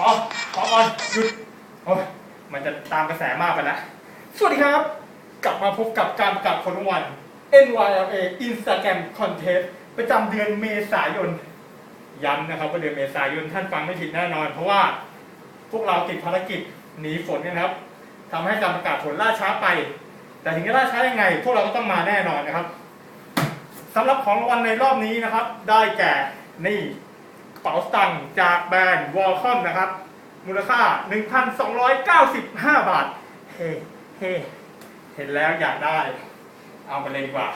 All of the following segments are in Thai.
พอพอก่อนหยุดโอ้ยมันจะตามกระแสมากไปแล้วสวัสดีครับ กลับมาพบกับการประกาศผลรางวัล NYLA Instagram Contest ประจำเดือนเมษายน ย้ำนะครับว่าเดือนเมษายนท่านฟังไม่ผิดแน่นอน เพราะว่าพวกเราติดภารกิจหนีฝนเนี่ยนะครับทำให้การประกาศผลล่าช้าไป แต่ถึงจะล่าช้ายังไง พวกเราก็ต้องมาแน่นอนนะครับสำหรับของรางวัลในรอบนี้นะครับ ได้แก่นี่ เป๋าตังค์จากแบรนด์วอลคอมนะครับ มูลค่า 1,295 บาท เฮ้เฮ้เห็นแล้วอยากได้ เอาไปเลยดีกว่า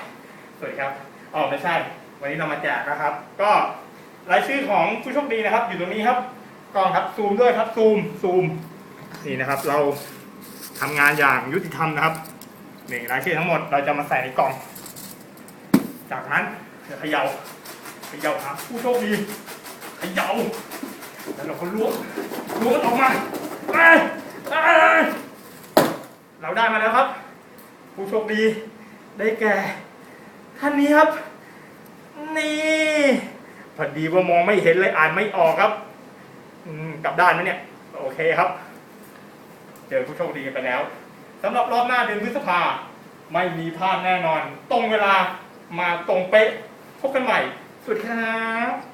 สวัสดีครับอ๋อไม่ใช่ วันนี้เรามาแจกนะครับ ก็รายชื่อของผู้โชคดีนะครับ อยู่ตรงนี้ครับกล้องครับซูมด้วยครับซูมซูมนี่นะครับ เราทำงานอย่างยุติธรรมนะครับนี่รายชื่อทั้งหมดเราจะมาใส่ในกล่อง จากนั้นเขย่าเขย่าหาผู้โชคดี แล้วเราก็ล้วงล้วงมันออกมาเอ้ยเราได้มาแล้วครับ ผู้โชคดีได้แก่ ท่านนี้ครับ นี่พอดีว่ามองไม่เห็นเลยอ่านไม่ออกครับอืมกลับด้านไหมเนี่ย โอเคครับ เจอผู้โชคดีกันไปแล้วสำหรับรอบหน้าเดือนพฤษภาไม่มีพลาดแน่นอน ตรงเวลามาตรงเป๊ะพบกันใหม่สวัสดีครับ